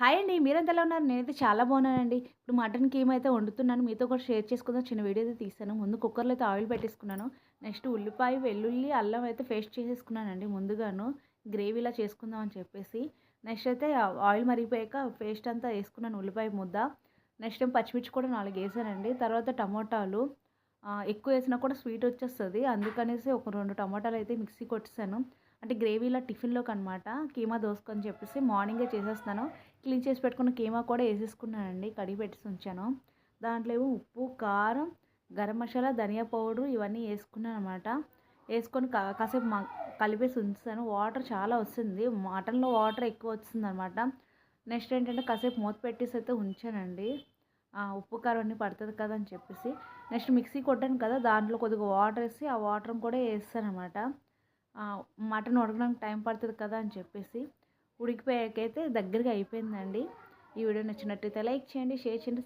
Hi అండి మీరంతా ఎలా ఉన్నారు? నేనైతే చాలా బాగున్నానండి. ఇప్పుడు మటన్ ఏమైతే అయితే వండుతున్నాను మీతో కూడా షేర్ చేసుకుందాం. చిన్న వీడియో అయితే తీసాను. ముందు కుక్కర్లో అయితే ఆయిల్ పెట్టేసుకున్నాను. నెక్స్ట్ ఉల్లిపాయ వెల్లుల్లి అల్లం అయితే పేస్ట్ చేసేసుకున్నానండి ముందుగాను. గ్రేవీలా చేసుకుందాం అని చెప్పేసి. నెక్స్ట్ అయితే ఆయిల్ మరిగిపోయాక పేస్ట్ అంతా వేసుకున్నాను. ఉల్లిపాయ ముద్ద. నెక్స్ట్ టైం పచ్చిమిర్చి కూడా నాలుగు వేసానండి. తర్వాత టమోటాలు. ఎక్కువ వేసినా కూడా స్వీట్ వచ్చేస్తుంది. అందుకనేసి ఒక రెండు టమాటాలు అయితే మిక్సీ కొట్టేసాను. అంటే గ్రేవీలో టిఫిన్లోకి అనమాట కీమా దోసుకొని చెప్పేసి మార్నింగే చేసేస్తాను క్లీన్ చేసి పెట్టుకున్న కీమా కూడా వేసేసుకున్నానండి. కడిగి పెట్టేసి ఉంచాను. దాంట్లో ఏమో ఉప్పు కారం గరం మసాలా ధనియా పౌడర్ ఇవన్నీ వేసుకున్నాను అనమాట వేసుకొని కాసేపు కలిపేసి ఉంచాను. వాటర్ చాలా వస్తుంది. మటన్లో వాటర్ ఎక్కువ వస్తుంది అనమాట నెక్స్ట్ ఏంటంటే కాసేపు మూత పెట్టేసి అయితే ఉంచానండి. ఉప్పు కారం అన్నీ పడుతుంది కదా అని చెప్పేసి. నెక్స్ట్ మిక్సీ కొట్టాను కదా దాంట్లో కొద్దిగా వాటర్ వేసి ఆ వాటర్ కూడా వేస్తాను అనమాట మటన్ ఉడకడానికి టైం పడుతుంది కదా అని చెప్పేసి ఉడికిపోయాకైతే దగ్గరగా అయిపోయిందండి. ఈ వీడియో నచ్చినట్టయితే లైక్ చేయండి షేర్ చేయండి